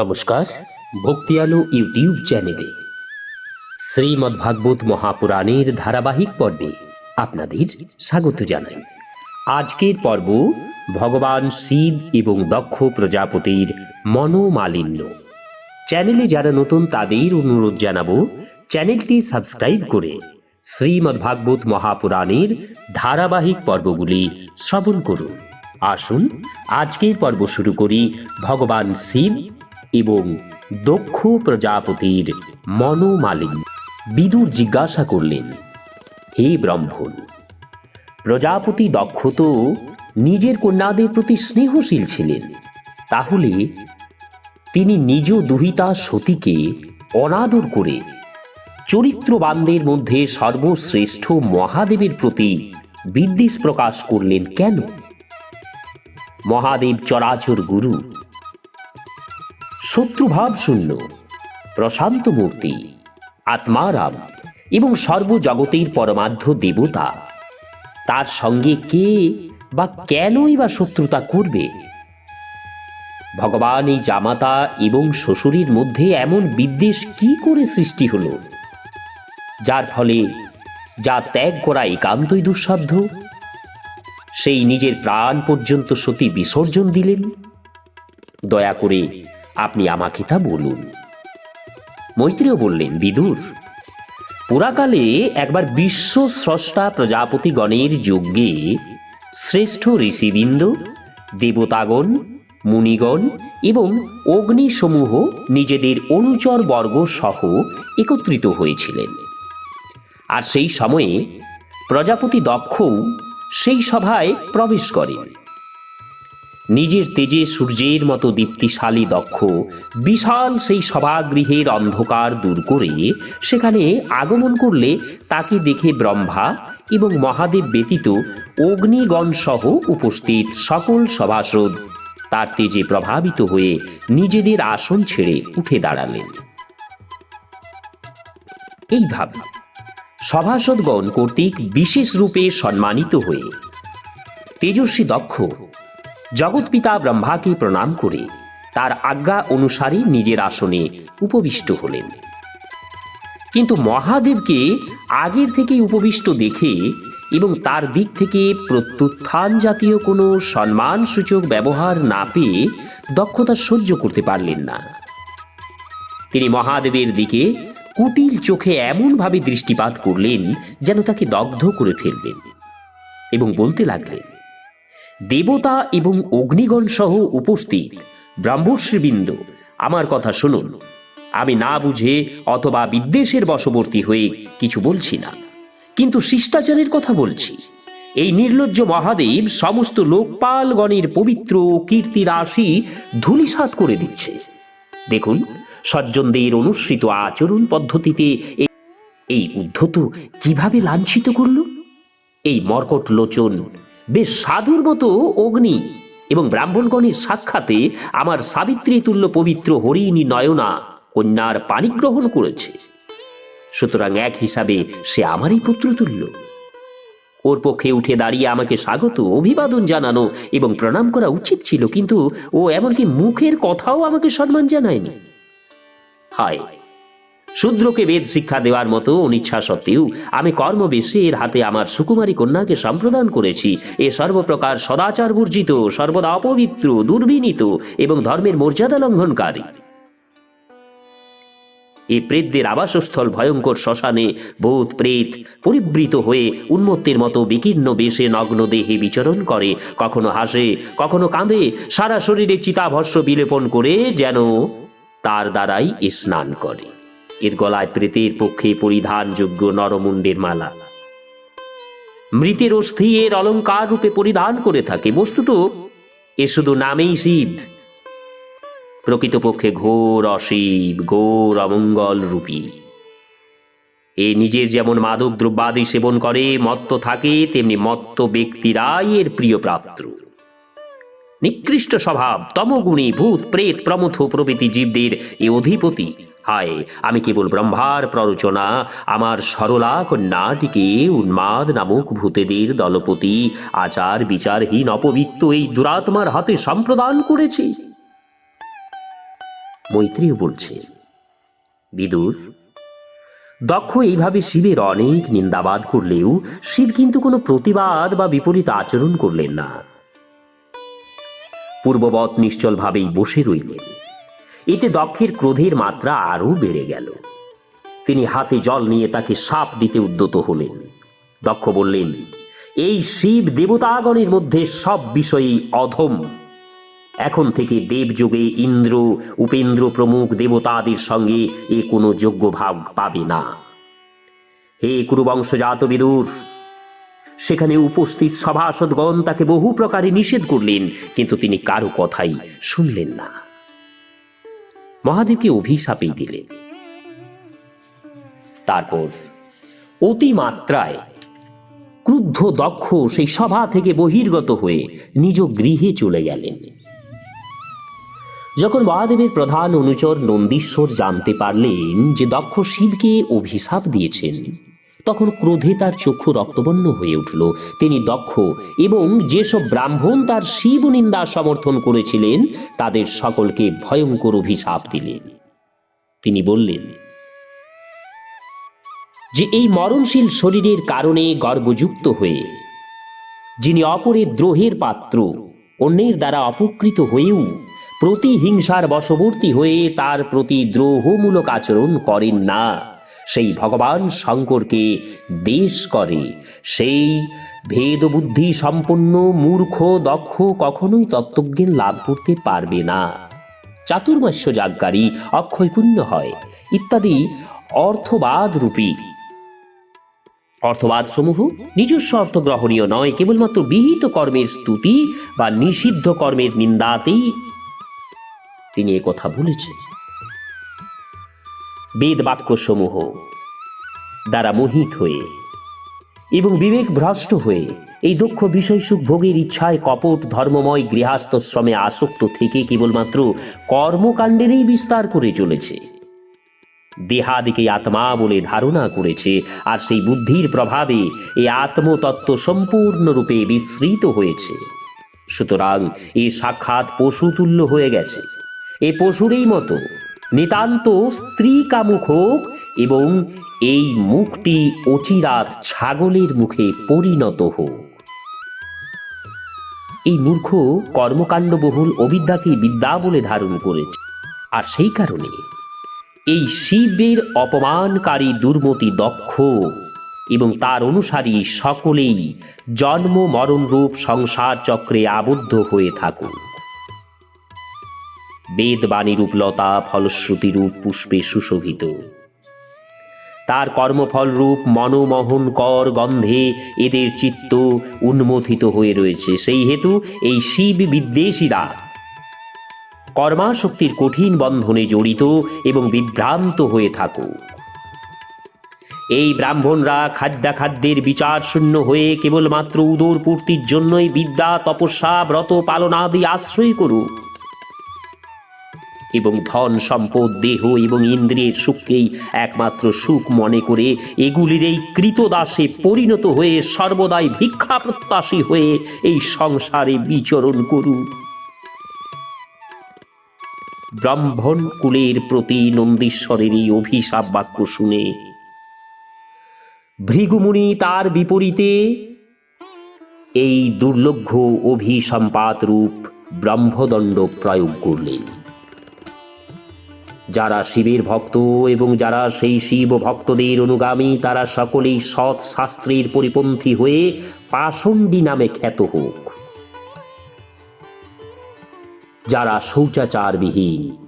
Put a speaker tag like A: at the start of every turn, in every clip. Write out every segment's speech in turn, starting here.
A: নমস্কার ভক্তি আলো ইউটিউব চ্যানেলে। শ্রীমদ্ ভাগবত মহাপুরাণের ধারাবাহিক পর্বে আপনাদের স্বাগত জানাই। আজকের পর্ব ভগবান শিব এবং দক্ষ প্রজাপতির মনোমালিন্য। চ্যানেলে যারা নতুন, তাদের অনুরোধ জানাব, চ্যানেলটি সাবস্ক্রাইব করে শ্রীমদ্ ভাগবত মহাপুরাণের ধারাবাহিক পর্বগুলি শ্রবণ করুন। আসুন, আজকের পর্ব শুরু করি ভগবান শিব এবং দক্ষ প্রজাপতির মনোমালিন বিদুর জিজ্ঞাসা করলেন, হে ব্রহ্মণ, প্রজাপতি দক্ষ তো নিজের কন্যাদের প্রতি স্নেহশীল ছিলেন, তাহলে তিনি নিজ দুহিতা সতীকে অনাদর করে চরিত্রবানদের মধ্যে সর্বশ্রেষ্ঠ মহাদেবের প্রতি বিদ্বেষ প্রকাশ করলেন কেন? মহাদেব চরাচর গুরু শত্রুভাব শূন্য। প্রশান্ত মূর্তি, আত্মারাম এবং সর্বজগতের পরমাধ্য দেবতা। তার সঙ্গে কে বা কেনই বা শত্রুতা করবে? ভগবান এই জামাতা এবং শ্বশুরের মধ্যে এমন বিদ্বেষ কি করে সৃষ্টি হল? যার ফলে যা ত্যাগ করা একান্তই দুঃসাধ্য? সেই নিজের প্রাণ পর্যন্ত সতী বিসর্জন দিলেন। দয়া করে আপনি আমাকে তা বলুন। মৈত্রীও বললেন, বিদুর, পুরাকালে একবার বিশ্ব স্রষ্টা প্রজাপতিগণের যজ্ঞে শ্রেষ্ঠ ঋষিবৃন্দ, দেবতাগণ, মুনিগণ এবং অগ্নিসমূহ নিজেদের অনুচর বর্গ সহ একত্রিত হয়েছিলেন। আর সেই সময়ে প্রজাপতি দক্ষও সেই সভায় প্রবেশ করেন। নিজের তেজে সূর্যের মতো দীপ্তিশালী দক্ষ, বিশাল সেই সভাগৃহের অন্ধকার দূর করে সেখানে আগমন করলে তাকে দেখে ব্রহ্মা এবং মহাদেব ব্যতীত অগ্নিগণ সহ উপস্থিত সকল সভাসদ তার তেজে প্রভাবিত হয়ে নিজেদের আসন ছেড়ে উঠে দাঁড়ালেন। এইভাবে সভাসদগণ কর্তৃক বিশেষ রূপে সম্মানিত হয়ে তেজস্বী দক্ষ জগৎপিতা ব্রহ্মাকে প্রণাম করে তার আজ্ঞা অনুসারে নিজের আসনে উপবিষ্ট হলেন। কিন্তু মহাদেবকে আগের থেকেই উপবিষ্ট দেখে এবং তার দিক থেকে প্রত্যুত্থান জাতীয় কোনো সম্মানসূচক ব্যবহার না পেয়ে দক্ষতা সহ্য করতে পারলেন না। তিনি মহাদেবের দিকে কুটিল চোখে এমনভাবে দৃষ্টিপাত করলেন যেন তাকে দগ্ধ করে ফেলবেন এবং বলতে লাগলেন দেবতা এবং অগ্নিগণ সহ উপস্থিত। ব্রাহ্মশ্রীবৃন্দ আমার কথা শুনুন। আমি না বুঝে অথবা বিদ্বেষের বশবর্তী হয়ে কিছু বলছি না। কিন্তু শিষ্টাচারের কথা বলছি। এই নির্লজ্জ মহাদেব সমস্ত লোকপালগণের পবিত্র কীর্তি রাশি ধূলিসাৎ করে দিচ্ছে। দেখুন, সজ্জনদের অনুসৃত আচরণ পদ্ধতিতে এই উদ্ধত কীভাবে লাঞ্ছিত করল? এই মর্কট লোচন বেশ সাধুর মতো অগ্নি এবং ব্রাহ্মণগণের সাক্ষাতে আমার সাবিত্রী তুল্য পবিত্র হরিণী নয়না কন্যার পানি গ্রহণ করেছে। সুতরাং এক হিসাবে সে আমারই পুত্র তুল্য ওর পক্ষে উঠে দাঁড়িয়ে আমাকে স্বাগত, অভিবাদন জানানো এবং প্রণাম করা উচিত ছিল, কিন্তু ও এমনকি মুখের কথাও আমাকে সম্মান জানায়নি। হায়! শূদ্রকে বেদ শিক্ষা দেওয়ার মতো অনিচ্ছা সত্ত্বেও আমি কর্মবেশে এর হাতে আমার সুকুমারী কন্যাকে সম্প্রদান করেছি। এ সর্বপ্রকার সদাচার বর্জিত, সর্বদা অপবিত্র, দুর্বিনীত এবং ধর্মের মর্যাদা লঙ্ঘনকারী। এই প্রেতদের আবাসস্থল ভয়ঙ্কর শ্মশানে ভূত প্রেত পরিবৃত হয়ে উন্মত্তের মতো বিকীর্ণ বেশে নগ্ন দেহে বিচরণ করে। কখনো হাসে, কখনো কাঁদে, সারা শরীরে চিতাভস্য বিলেপন করে যেন তার দ্বারাই স্নান করে। এর গলায় প্রেতের পক্ষে পরিধানযোগ্য নরমুণ্ডের মালা। মৃতের অস্থি এর অলঙ্কার রূপে পরিধান করে থাকে। বস্তুত এ শুধু নামেই শিব। প্রকৃতপক্ষে ঘোর অশিব, ঘোর অমঙ্গল রূপী। এ নিজের যেমন মাদক দ্রব্যাদি সেবন করে, মত্ত থাকে, তেমনি মত্ত ব্যক্তিরাই এর প্রিয় পাত্র নিকৃষ্ট স্বভাব, তমগুণী, ভূত, প্রেত, প্রমথ প্রভৃতি জীবদের এ অধিপতি। হায়, আমি কেবল ব্রহ্মার প্ররোচনা, আমার সরলা কন্যাটিকে উন্মাদ নামক ভূতেদের দলপতি আচার বিচারহীন অপবিত্ত এই দুরাত্মার হাতে সম্প্রদান করেছি। মৈত্রীও বলছে, বিদুর, দক্ষ এইভাবে শিবের অনেক নিন্দাবাদ করলেও শিব কিন্তু কোনো প্রতিবাদ বা বিপরীত আচরণ করলেন না। পূর্ববৎ নিশ্চলভাবেই বসে রইলেন। এতে দক্ষের ক্রোধের মাত্রা আরও বেড়ে গেল। তিনি হাতে জল নিয়ে তাকে সাপ দিতে উদ্যত হলেন। দক্ষ বললেন, এই শিব দেবতাগণের মধ্যে সব বিষয়েই অধম। এখন থেকে দেবযুগে ইন্দ্র, উপেন্দ্র প্রমুখ দেবতাদের সঙ্গে এ কোনো যোগ্য ভাব পাবে না। হে কুরুবংশজাত বিদুর, সেখানে উপস্থিত সভাসদগণ তাকে বহু প্রকারে নিষেধ করলেন, কিন্তু তিনি কারও কথাই শুনলেন না। মহাদেবকে অভিশাপেই দিলেন তারপর অতিমাত্রায় ক্রুদ্ধ দক্ষ সেই সভা থেকে বহির্গত হয়ে নিজ গৃহে চলে গেলেন। যখন মহাদেবের প্রধান অনুচর নন্দীশ্বর জানতে পারলেন যে দক্ষ শিবকে অভিশাপ দিয়েছেন তখন ক্রোধে তার চক্ষু রক্তবর্ণ হয়ে উঠল। তিনি দক্ষ এবং যেসব ব্রাহ্মণ তার শিব নিন্দা সমর্থন করেছিলেন, তাদের সকলকে ভয়ঙ্কর অভিশাপ দিলেন। তিনি বললেন, যে এই মরণশীল শরীরের কারণে গর্বযুক্ত হয়ে, যিনি অপরের দ্রোহের পাত্র, অন্যের দ্বারা অপকৃত হয়েও প্রতিহিংসার বশবর্তী হয়ে তার প্রতি দ্রোহমূলক আচরণ করেন না সেই ভগবান শঙ্করকে দেশ করে। সেই ভেদবুদ্ধি সম্পন্ন, মূর্খ, দক্ষ কখনোই তত্ত্বজ্ঞান লাভ করতে পারবে না। চাতুর্মাস্য যাগকারী অক্ষয় পুণ্য হয়। ইত্যাদি অর্থবাদ রূপী। অর্থবাদ সমূহ নিজস্ব অর্থ গ্রহণীয় নয়, কেবলমাত্র বিহিত কর্মের স্তুতি বা নিষিদ্ধ কর্মের নিন্দাতেই তিনি কথা বলেছেন। বেদ বাক্য সমূহ দ্বারা মোহিত হয়ে এবং বিবেক ভ্রষ্ট হয়ে এই দক্ষ বিষয় সুখ ভোগের ইচ্ছায় কপট ধর্মময় গৃহস্থ শ্রমে আসক্ত থেকে কেবলমাত্র কর্মকাণ্ডেরই বিস্তার করে চলেছে। দেহাদিকে আত্মা বলে ধারণা করেছে আর সেই বুদ্ধির প্রভাবে এই আত্মতত্ত্ব সম্পূর্ণরূপে বিস্মৃত হয়েছে। সুতরাং এই সাক্ষাৎ পশুতুল্য হয়ে গেছে। এ পশুরই মতো নিতান্ত স্ত্রী কামুক হোক এবং এই মুখটি অচিরাত ছাগলের মুখে পরিণত হোক। এই মূর্খ কর্মকাণ্ডবহুল অবিদ্যাকে বিদ্যা বলে ধারণ করেছে। আর সেই কারণে এই শিবের অপমানকারী দুর্মতি দক্ষ এবং তার অনুসারী সকলেই জন্ম মরণরূপ সংসার চক্রে আবদ্ধ হয়ে থাকুক বেদবাণীরূপ লতা ফলশ্রুতিরূপ পুষ্পে সুশোভিত। তার কর্মফল রূপ মনোমোহনকর গন্ধে এদের চিত্ত উন্মোথিত হয়ে রয়েছে। সেই হেতু এই শিব বিদ্বেষীরা কর্মাশক্তির কঠিন বন্ধনে জড়িত এবং বিভ্রান্ত হয়ে থাকুক। এই ব্রাহ্মণরা খাদ্যাখাদ্যের বিচার শূন্য হয়ে কেবলমাত্র উদর পূর্তির জন্যই বিদ্যা, তপস্যা, ব্রত পালনাদি আশ্রয় করুক। এবং ধন সম্পদ, দেহ এবং ইন্দ্রিয়ের সুখকেই একমাত্র সুখ মনে করে এগুলির এই কৃতদাসে পরিণত হয়ে সর্বদাই ভিক্ষা প্রত্যাশী হয়ে এই সংসারে বিচরণ করুন। ব্রাহ্মণ কুলের প্রতি নন্দীশ্বরের এই অভিশাপ বাক্য শুনে ভৃগুমুনি তার বিপরীতে এই দুর্লভ্য অভিসম্পাত রূপ ব্রহ্মদণ্ড প্রয়োগ করলেন। যারা শিবের ভক্ত এবং যারা সেই শিব ভক্তদের অনুগামী, তারা সকলেই সৎ শাস্ত্রের পরিপন্থী হয়ে পাষণ্ডী নামে খ্যাত হোক। যারা শৌচাচারবিহীন,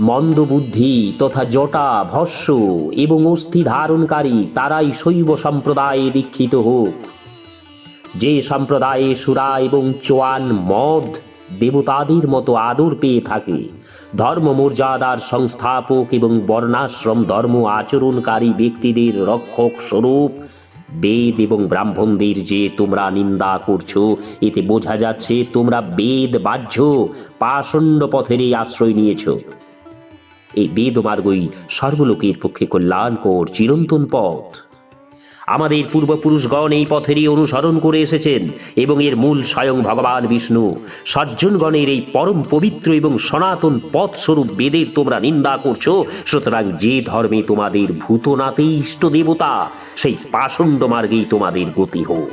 A: মন্দবুদ্ধি তথা জটা, ভস্য এবং অস্থি ধারণকারী, তারাই শৈব সম্প্রদায়ে দীক্ষিত হোক। যে সম্প্রদায়ে সুরা এবং চোয়ান মদ দেবতাদের মতো আদর পেয়ে থাকে ধর্ম মর্যাদার সংস্থাপক এবং বর্ণাশ্রম ধর্ম আচরণকারী ব্যক্তিদের রক্ষক স্বরূপ। বেদ এবং ব্রাহ্মণদের যে তোমরা নিন্দা করছ, এতে বোঝা যাচ্ছে তোমরা বেদ বাহ্য, পাষণ্ড পথেরই আশ্রয় নিয়েছ। এই বেদ মার্গই সর্বলোকের পক্ষে কল্যাণকর, চিরন্তন পথ। আমাদের পূর্বপুরুষগণ এই পথেরই অনুসরণ করে এসেছেন এবং এর মূল স্বয়ং ভগবান বিষ্ণু। সজ্জনগণের এই পরম পবিত্র এবং সনাতন পথ স্বরূপ বেদের তোমরা নিন্দা করছ। সুতরাং যে ধর্মে তোমাদের ভূতনাথই ইষ্ট দেবতা, সেই পাষণ্ড মার্গেই তোমাদের গতি হোক।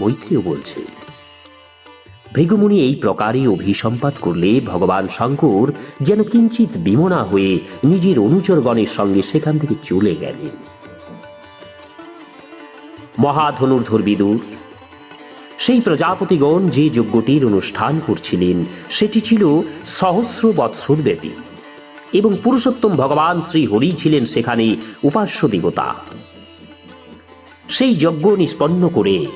A: মৈত্রীও বলছে ভৃগুমুনি এই প্রকারে অভিসম্পাত করলে ভগবান শঙ্কর যেন কিঞ্চিত বিমনা হয়ে নিজের অনুচরগণের সঙ্গে সেখান থেকে চলে গেলেন। মহাধনুর্ধর বিদুর, সেই প্রজাপতিগণ যে যজ্ঞটির অনুষ্ঠান করছিলেন, সেটি ছিল সহস্র বৎসর ব্যাপী এবং পুরুষোত্তম ভগবান শ্রী হরি ছিলেন সেখানে উপাস্য দেবতা। সেই যজ্ঞ নিষ্পন্ন করে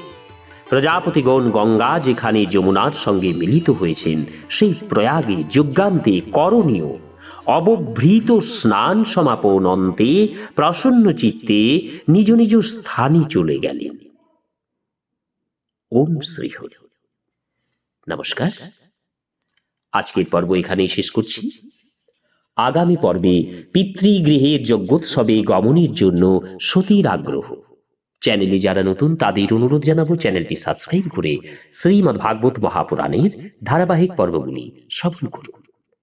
A: প্রজাপতিগণ গঙ্গা যেখানে যমুনার সঙ্গে মিলিত হয়েছেন, সেই প্রয়াগে যজ্ঞান্তে করণীয়। অবভৃত স্নান সমাপন অন্তে প্রসন্ন চিত্তে নিজ নিজ স্থানে চলে গেলেন। ওম শ্রী হরি নমস্কার। আজকের পর্ব এখানেই শেষ করছি। আগামী পর্বে পিতৃগৃহের যজ্ঞোৎসবে গমনের জন্য সতীর আগ্রহ। চ্যানেলে যারা নতুন, তাদের অনুরোধ জানাব চ্যানেলটি সাবস্ক্রাইব করে শ্রীমদ্ ভাগবত মহাপুরাণের ধারাবাহিক পর্বগুলি শ্রবণ করুন।